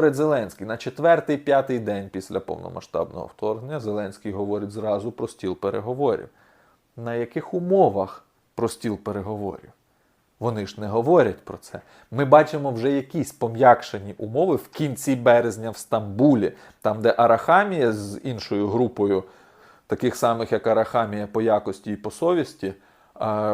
говорить Зеленський? На четвертий-п'ятий день після повномасштабного вторгнення Зеленський говорить зразу про стіл переговорів. На яких умовах про стіл переговорів? Вони ж не говорять про це. Ми бачимо вже якісь пом'якшені умови в кінці березня в Стамбулі, там, де Арахамія з іншою групою, таких самих як Арахамія по якості і по совісті,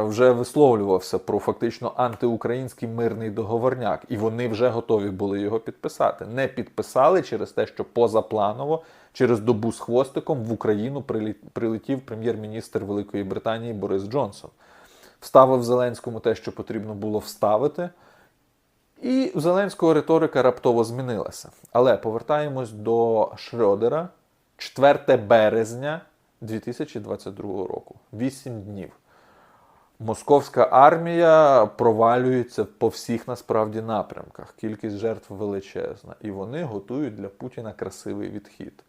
вже висловлювався про фактично антиукраїнський мирний договорняк, і вони вже готові були його підписати. Не підписали через те, що позапланово, через добу з хвостиком в Україну прилетів прем'єр-міністр Великої Британії Борис Джонсон. Вставив Зеленському те, що потрібно було вставити. І в Зеленського риторика раптово змінилася. Але повертаємось до Шрёдера 4 березня 2022 року. 8 днів. Московська армія провалюється по всіх насправді напрямках. Кількість жертв величезна. І вони готують для Путіна красивий відхід.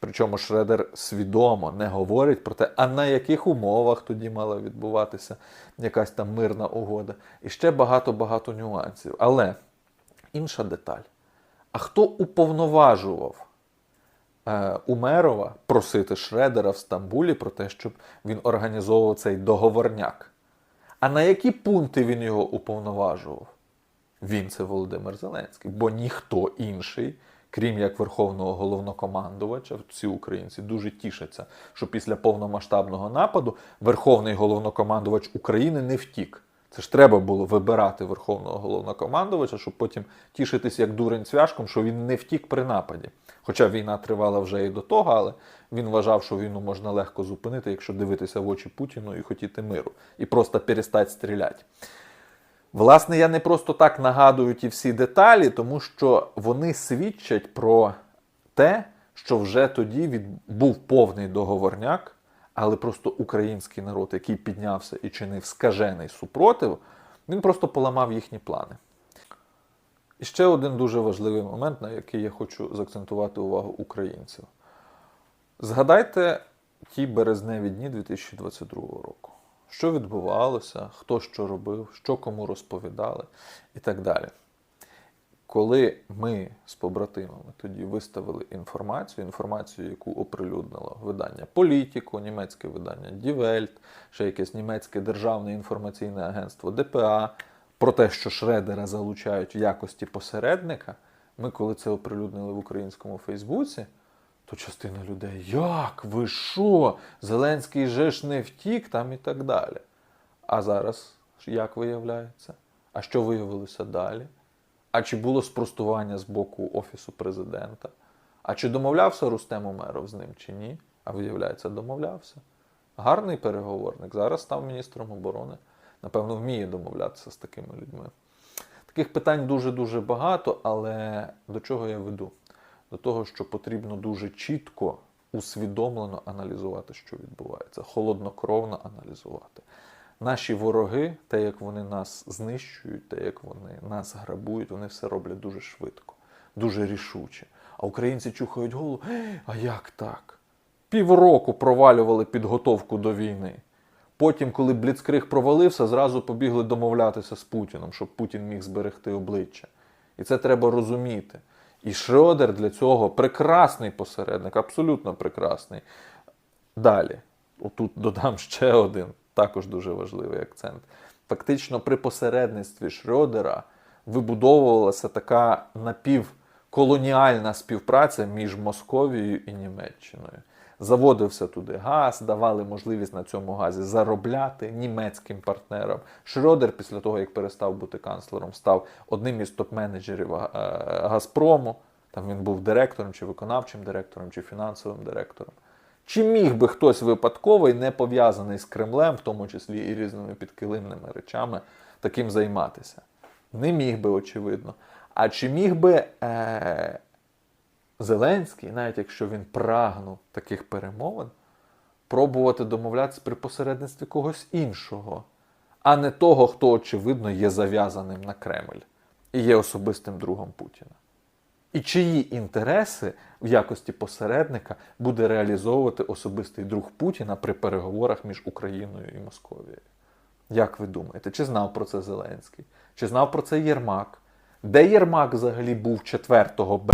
Причому Шредер свідомо не говорить про те, а на яких умовах тоді мала відбуватися якась там мирна угода. І ще багато-багато нюансів. Але інша деталь. А хто уповноважував е, Умерова просити Шредера в Стамбулі про те, щоб він організовував цей договорняк? А на які пункти він його уповноважував? Він це Володимир Зеленський, бо ніхто інший, крім як Верховного головнокомандувача, всі українці дуже тішаться, що після повномасштабного нападу Верховний головнокомандувач України не втік. Це ж треба було вибирати Верховного головнокомандувача, щоб потім тішитись як дурень цвяшком, що він не втік при нападі. Хоча війна тривала вже і до того, але він вважав, що війну можна легко зупинити, якщо дивитися в очі Путіну і хотіти миру, і просто перестати стріляти. Власне, я не просто так нагадую ті всі деталі, тому що вони свідчать про те, що вже тоді був повний договорняк, але просто український народ, який піднявся і чинив скажений супротив, він просто поламав їхні плани. І ще один дуже важливий момент, на який я хочу заакцентувати увагу українців. Згадайте ті березневі дні 2022 року. Що відбувалося, хто що робив, що кому розповідали і так далі. Коли ми з побратимами тоді виставили інформацію, інформацію, яку оприлюднило видання Політіко, німецьке видання Welt, ще якесь німецьке державне інформаційне агентство ДПА, про те, що Шредера залучають в якості посередника, ми, коли це оприлюднили в українському Фейсбуці, то частина людей, як ви що? Зеленський же ж не втік там і так далі. А зараз як виявляється? А що виявилося далі? А чи було спростування з боку Офісу президента? А чи домовлявся Рустем Умеров з ним чи ні? А виявляється, домовлявся. Гарний переговорник. Зараз став міністром оборони. Напевно, вміє домовлятися з такими людьми. Таких питань дуже-дуже багато, але до чого я веду? До того, що потрібно дуже чітко, усвідомлено аналізувати, що відбувається, холоднокровно аналізувати. Наші вороги, те, як вони нас знищують, те, як вони нас грабують, вони все роблять дуже швидко, дуже рішуче. А українці чухають голову, а як так? Півроку провалювали підготовку до війни. Потім, коли Бліцкриг провалився, зразу побігли домовлятися з Путіном, щоб Путін міг зберегти обличчя. І це треба розуміти. І Шрёдер для цього прекрасний посередник, абсолютно прекрасний. Далі, отут додам ще один, також дуже важливий акцент. Фактично, при посередництві Шрёдера вибудовувалася така напівколоніальна співпраця між Московією і Німеччиною. Заводився туди газ, давали можливість на цьому газі заробляти німецьким партнерам. Шрёдер, після того, як перестав бути канцлером, став одним із топ-менеджерів е, Газпрому. Там він був директором, чи виконавчим директором, чи фінансовим директором. Чи міг би хтось випадковий, не пов'язаний з Кремлем, в тому числі і різними підкилимними речами, таким займатися? Не міг би, очевидно. А чи міг би е- Зеленський, навіть якщо він прагнув таких перемовин, пробувати домовлятися при посередництві когось іншого, а не того, хто, очевидно, є зав'язаним на Кремль і є особистим другом Путіна? І чиї інтереси в якості посередника буде реалізовувати особистий друг Путіна при переговорах між Україною і Московією? Як ви думаєте, чи знав про це Зеленський? Чи знав про це Єрмак? Де Єрмак взагалі був 4 б.